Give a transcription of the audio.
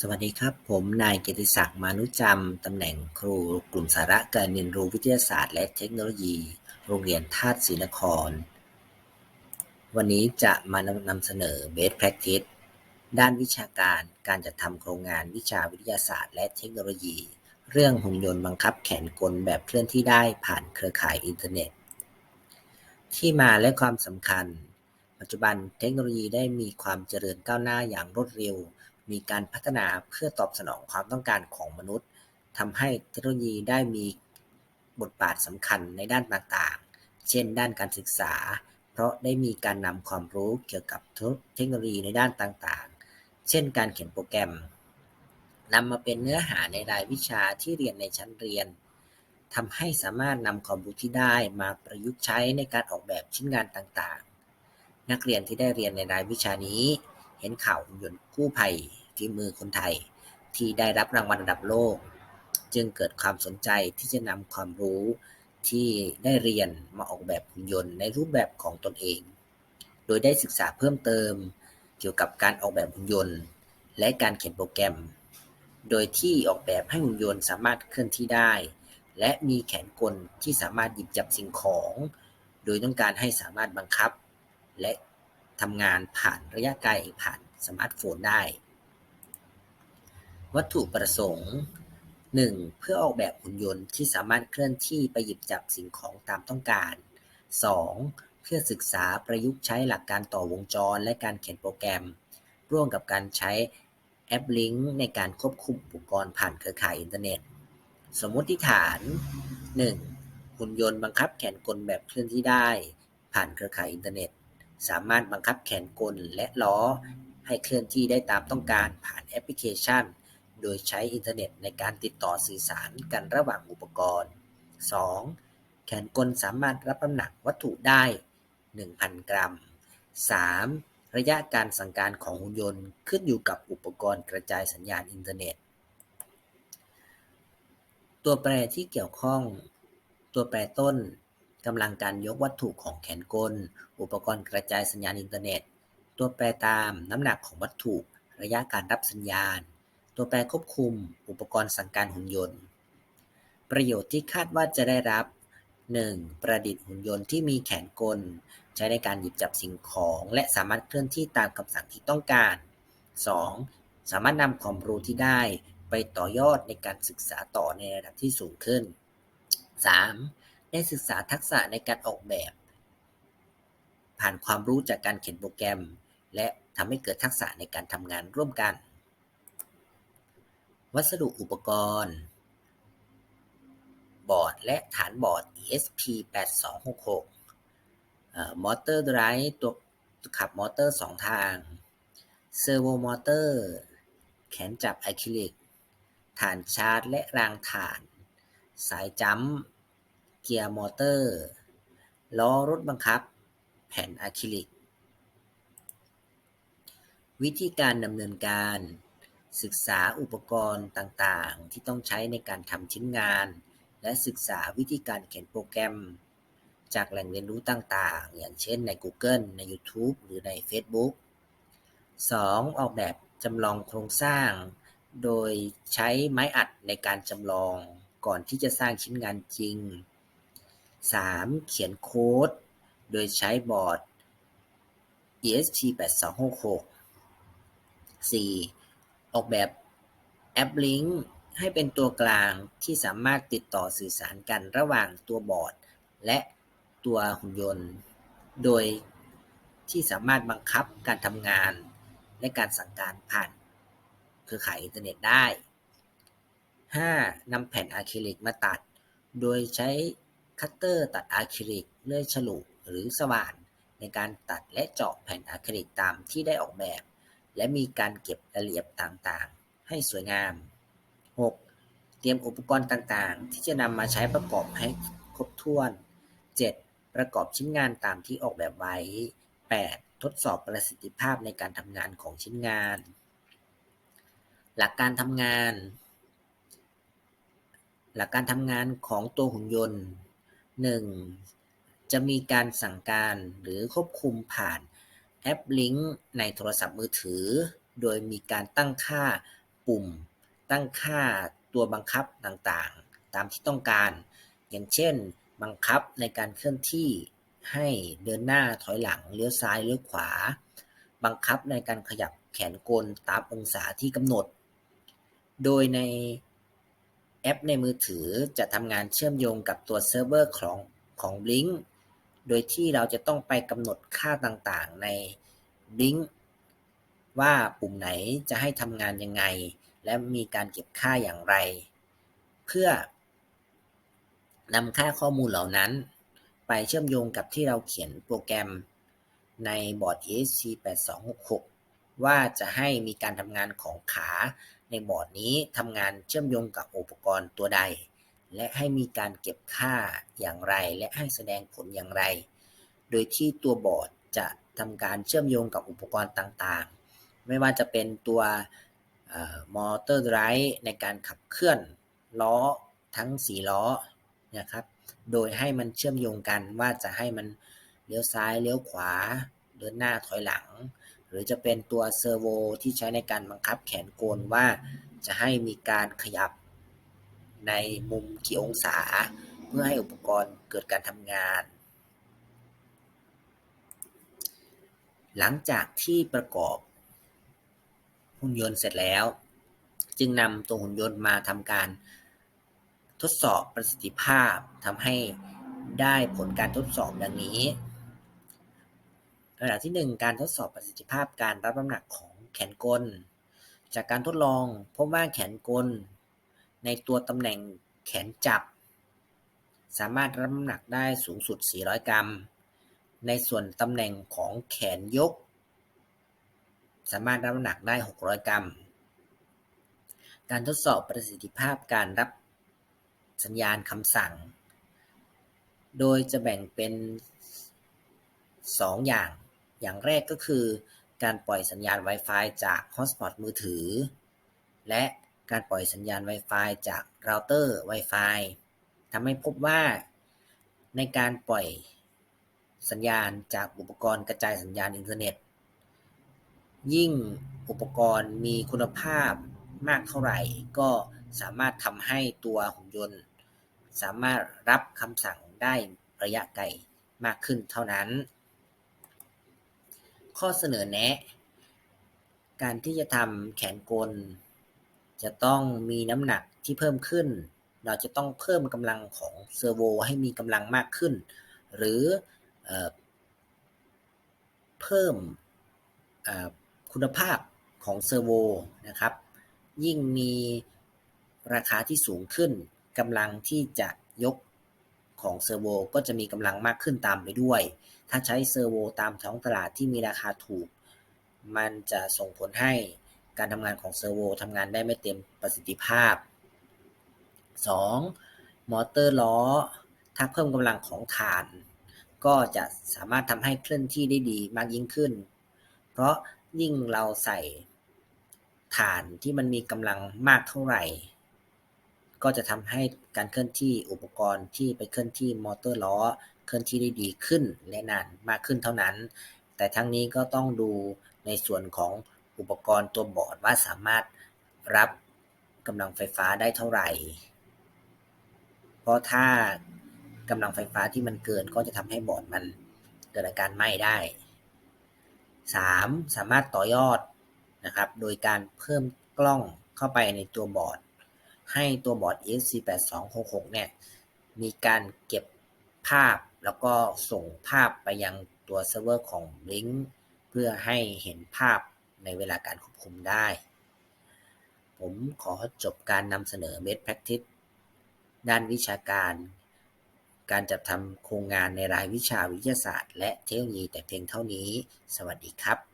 สวัสดีครับ ผมนายเกียรติศักดิ์มานุจำตำแหน่งครูกลุ่มสาระการเรียนรู้วิทยาศาสตร์ และเทคโนโลยี โรงเรียนธาตุศรีนคร วันนี้จะมานำเสนอ Best Practice ด้านวิชาการการจัดทำโครงงานวิชาวิทยาศาสตร์ และเทคโนโลยี เรื่องหุ่นยนต์บังคับแขนกลแบบเคลื่อนที่ได้ผ่านเครือข่ายอินเทอร์เน็ต ที่มาและความสำคัญ ปัจจุบันเทคโนโลยีได้มีความเจริญก้าวหน้าอย่างรวดเร็ว มีการพัฒนาเพื่อตอบสนองความต้องการของมนุษย์ทำให้เทคโนโลยีได้มีบทบาทสำคัญในด้านต่างๆ เช่น ด้านการศึกษา เพราะได้มีการนำความรู้เกี่ยวกับเทคโนโลยีในด้านต่างๆ เช่น การเขียนโปรแกรมนำมาเป็นเนื้อหาในรายวิชาที่เรียนในชั้นเรียนทำให้สามารถนำความรู้ที่ได้มาประยุกต์ใช้ในการออกแบบชิ้นงานต่างๆ นักเรียนที่ได้เรียนในรายวิชานี้ เห็นข่าวหุ่นยนต์กู้ภัยทีมือคนไทย ที่ได้รับรางวัลระดับโลก จึงเกิดความสนใจที่จะนำความรู้ที่ได้เรียนมาออกแบบหุ่นยนต์ในรูปแบบของตนเอง โดยได้ศึกษาเพิ่มเติมเกี่ยวกับการออกแบบหุ่นยนต์ และการเขียนโปรแกรม โดยที่ออกแบบให้หุ่นยนต์สามารถเคลื่อนที่ได้ และมีแขนกลที่สามารถหยิบจับสิ่งของ โดยต้องการให้สามารถบังคับ และ ทำงานผ่านระยะไกลผ่านสมาร์ทโฟนได้ วัตถุประสงค์ 1. เพื่อออกแบบหุ่นยนต์ที่สามารถเคลื่อนที่ไปหยิบจับสิ่งของตามต้องการ 2. เพื่อศึกษาประยุกต์ใช้หลักการต่อวงจรและการเขียนโปรแกรม ร่วมกับการใช้แอปลิงก์ในการควบคุมอุปกรณ์ผ่านเครือข่ายอินเทอร์เน็ต สมมติฐาน 1. หุ่นยนต์บังคับแขนกลแบบเคลื่อนที่ได้ ผ่านเครือข่ายอินเทอร์เน็ต สามารถบังคับแขนกลและล้อ ให้เคลื่อนที่ได้ตามต้องการผ่านแอปพลิเคชัน โดยใช้อินเทอร์เน็ตในการติดต่อสื่อสารกันระหว่างอุปกรณ์ 2. แขนกลสามารถรับน้ำหนักวัตถุได้ 1,000 กรัม 3. ระยะการสั่งการของหุ่นยนต์ขึ้นอยู่กับอุปกรณ์กระจายสัญญาณอินเทอร์เน็ต ตัวแปรที่เกี่ยวข้อง ตัวแปรต้น กำลังการยกวัตถุของแขนกล อุปกรณ์กระจายสัญญาณอินเทอร์เน็ต ตัวแปรตามน้ำหนักของวัตถุ ระยะการรับสัญญาณ ตัวแปรควบคุม อุปกรณ์สั่งการหุ่นยนต์ ประโยชน์ที่คาดว่าจะได้รับ 1. ประดิษฐ์หุ่นยนต์ที่มีแขนกล ใช้ในการหยิบจับสิ่งของ และสามารถเคลื่อนที่ตามคำสั่งที่ต้องการ 2. สามารถนำความรู้ที่ได้ไปต่อยอดในการศึกษาต่อในระดับที่สูงขึ้น 3. ได้ศึกษาทักษะในการออกแบบ ผ่านความรู้จากการเขียนโปรแกรม และทำให้เกิดทักษะในการทำงานร่วมกัน วัสดุอุปกรณ์ บอร์ดและฐานบอร์ด ESP8266 มอเตอร์ไดรฟ์ตัวขับมอเตอร์2ทางเซอร์โวมอเตอร์ แขนจับอะคริลิก ฐานชาร์จและรางฐาน สายจัมป์ เกียร์มอเตอร์ ล้อรถบังคับ แผ่นอะคริลิก วิธีการดำเนินการ ศึกษาอุปกรณ์ต่างๆ ที่ต้องใช้ในการทำชิ้นงาน และศึกษาวิธีการเขียนโปรแกรม จากแหล่งเรียนรู้ต่างๆ อย่างเช่นใน Google ใน YouTube หรือใน Facebook 2. ออกแบบจำลองโครงสร้าง โดยใช้ไม้อัดในการจำลองก่อนที่จะสร้างชิ้นงานจริง 3. เขียนโค้ด โดยใช้บอร์ด ESP8266 4. ออกแบบแอปลิงก์ให้เป็นตัวกลางที่สามารถติดต่อสื่อสารกันระหว่างตัวบอร์ด และตัวหุ่นยนต์ โดยที่สามารถบังคับการทำงาน และการสั่งการผ่านเครือข่ายอินเทอร์เน็ตได้ 5. นำแผ่นอะคริลิกมาตัด โดยใช้ คัตเตอร์ตัดอะคริลิกเลื่อยฉลุหรือสว่าน ในการตัดและเจาะแผ่นอะคริลิกตามที่ได้ออกแบบ และมีการเก็บรายละเอียดต่างๆ ให้สวยงาม 6. เตรียมอุปกรณ์ต่างๆ ที่จะนำมาใช้ประกอบให้ครบถ้วน 7. ประกอบชิ้นงานตามที่ออกแบบไว้ 8. ทดสอบประสิทธิภาพในการทำงานของชิ้นงาน หลักการทำงาน หลักการทำงานของตัวหุ่นยนต์ 1. จะมีการสั่งการหรือควบคุมผ่านแอปลิงก์ในโทรศัพท์มือถือ โดยมีการตั้งค่าปุ่ม ตั้งค่าตัวบังคับต่างๆ ตามที่ต้องการ อย่างเช่น บังคับในการเคลื่อนที่ให้เดินหน้าถอยหลังเลี้ยวซ้ายเลี้ยวขวา บังคับในการขยับแขนกลตามองศาที่กำหนด โดยใน แอปในมือถือจะทำงานเชื่อมโยงกับตัวเซิร์ฟเวอร์ของของ Blink โดยที่เราจะต้องไปกำหนดค่าต่างๆ ใน Blink ว่าปุ่มไหนจะให้ทำงานยังไง และมีการเก็บค่าอย่างไร เพื่อนำค่าข้อมูลเหล่านั้น ไปเชื่อมโยงกับที่เราเขียนโปรแกรมในบอร์ด ESP 8266 ว่าจะให้มีการทำงานของขา ในบอร์ดนี้ทำงานเชื่อมโยงกับอุปกรณ์ตัวใด และให้มีการเก็บค่าอย่างไร และให้แสดงผลอย่างไร โดยที่ตัวบอร์ดจะทำการเชื่อมโยงกับอุปกรณ์ต่างๆ ไม่ว่าจะเป็นตัวมอเตอร์ไดรฟ์ในการขับเคลื่อนล้อทั้ง 4 ล้อนะครับ โดยให้มันเชื่อมโยงกันว่าจะให้มันเลี้ยวซ้ายเลี้ยวขวา เดินหน้าถอยหลัง รือจะเป็นตัวเซอร์โวที่ใช้ในการบังคับแขนกลว่าจะให้มีการขยับในมุมกี่องศา เพื่อให้อุปกรณ์เกิดการทำงาน หลังจากที่ประกอบหุ่นยนต์เสร็จแล้ว จึงนำตัวหุ่นยนต์มาทำการทดสอบประสิทธิภาพทำให้ได้ผลการทดสอบดังนี้ ระดับที่ 1 การทดสอบประสิทธิภาพการรับน้ำหนักของแขนกล จากการทดลองพบว่าแขนกล ในตัวตำแหน่งแขนจับ สามารถรับน้ำหนักได้สูงสุด 400 กรัม ในส่วนตำแหน่งของแขนยก สามารถรับน้ำหนักได้ 600 กรัม การทดสอบประสิทธิภาพการรับสัญญาณคำสั่ง โดยจะแบ่งเป็น 2 อย่าง อย่างแรกก็คือการปล่อยสัญญาณ Wi-Fi จากฮอตสปอตมือถือ และการปล่อยสัญญาณ Wi-Fi จากเราเตอร์ Wi-Fi ทำให้พบว่าในการปล่อยสัญญาณจากอุปกรณ์กระจายสัญญาณอินเทอร์เน็ต ยิ่งอุปกรณ์มีคุณภาพมากเท่าไหร่ ก็สามารถทำให้ตัวหุ่นยนต์ สามารถรับคำสั่งได้ระยะไกลมากขึ้นเท่านั้น ข้อเสนอแนะ การที่จะทำแขนกล จะต้องมีน้ำหนักที่เพิ่มขึ้น เราจะต้องเพิ่มกำลังของเซอร์โวให้มีกำลังมากขึ้น หรือเอเพิ่มคุณภาพของเซอร์โวนะครับ ยิ่งมีราคาที่สูงขึ้นกำลังที่จะยก ของเซอร์โวก็จะมีกำลังมากขึ้นตามไปด้วย ถ้าใช้เซอร์โวตามท้องตลาดที่มีราคาถูก มันจะส่งผลให้การทำงานของเซอร์โวทำงานได้ไม่เต็มประสิทธิภาพ 2. มอเตอร์ล้อ ถ้าเพิ่มกำลังของฐาน ก็จะสามารถทำให้เคลื่อนที่ได้ดีมากยิ่งขึ้น เพราะยิ่งเราใส่ฐานที่มันมีกำลังมากเท่าไหร่ ก็จะทำให้การเคลื่อนที่อุปกรณ์ที่ไปเคลื่อนที่มอเตอร์ล้อเคลื่อนที่ได้ดีขึ้นและนานมากขึ้นเท่านั้น แต่ทั้งนี้ก็ต้องดูในส่วนของอุปกรณ์ตัวบอร์ดว่าสามารถรับกำลังไฟฟ้าได้เท่าไหร่ เพราะถ้ากำลังไฟฟ้าที่มันเกินก็จะทำให้บอร์ดมันเกิดอาการไหม้ได้ 3. สามารถต่อยอดนะครับ โดยการเพิ่มกล้องเข้าไปในตัวบอร์ด ให้ตัวบอร์ด ESP8266 เนี่ยมีการเก็บภาพแล้วก็ส่งภาพไปยังตัวเซิร์ฟเวอร์ของ Blink เพื่อให้เห็นภาพในเวลาการควบคุมได้ ผมขอจบการนำเสนอ Best Practice ด้านวิชาการ การจัดทำโครงงานในรายวิชาวิทยาศาสตร์ และเทคโนโลยีแต่เพียงเท่านี้ สวัสดีครับ